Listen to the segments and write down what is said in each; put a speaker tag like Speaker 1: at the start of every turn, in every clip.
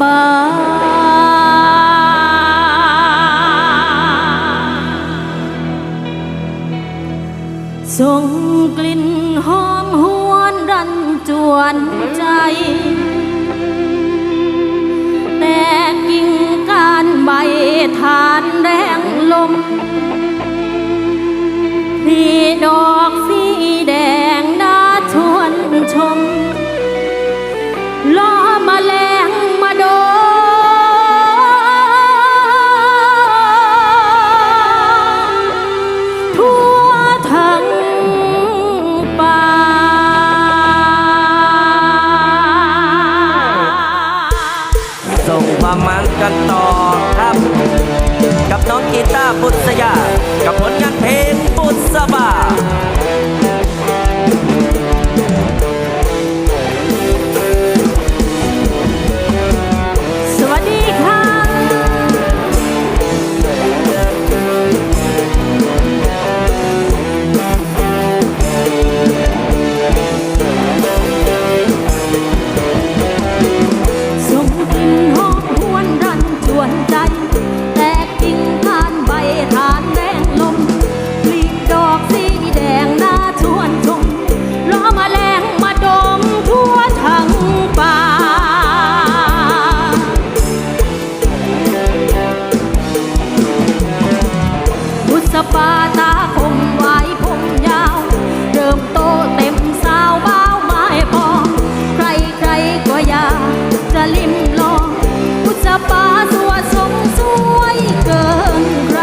Speaker 1: บา
Speaker 2: ย
Speaker 1: ส่งกลิ่นหอมหวนรันจวนใจ แต่กิ่งกานใบทานแรงลมที่ดอกสีแดง ต้าบุษยา กับผลงานเพลง สปาตาคงไว้ผมยาว เริ่มโตเต็มสาวบ้าวไม้ปองใครใครก็อยากจะลิ้มลองพุจะปาตัวสมสวยเกินใคร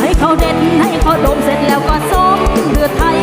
Speaker 1: ให้เขาเด่นให้เขาโดมเสร็จแล้วก็สมเพื่อไทย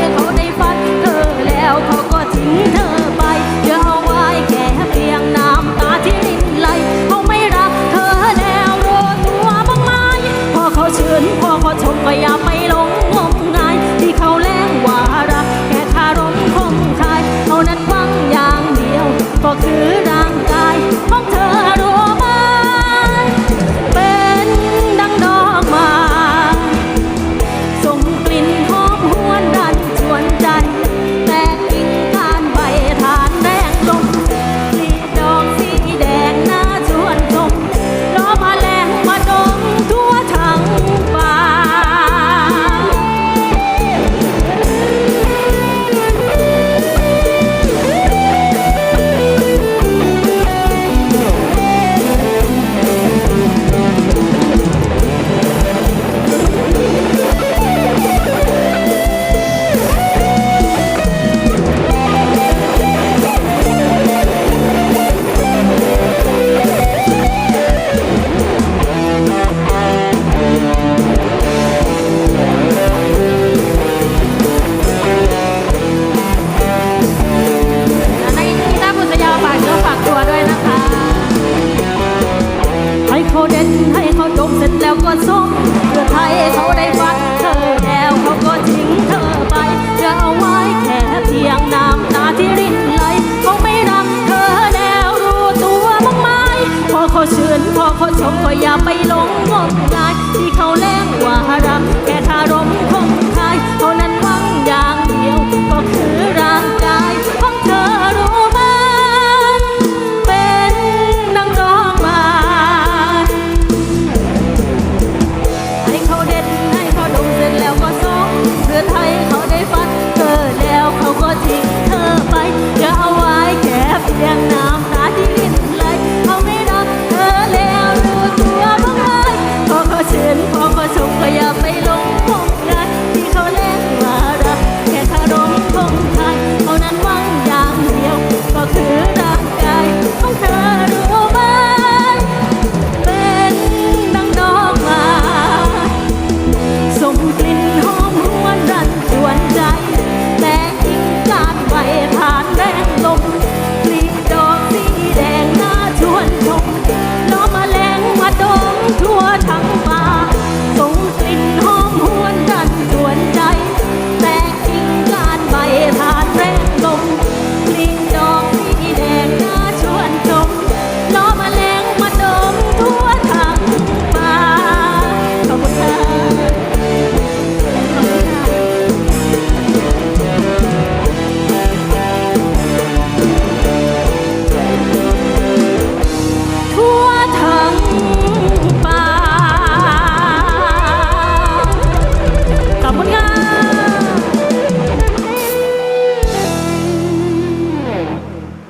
Speaker 1: ก็อย่าไปหลงงมงายที่เขาแรงว่าเรา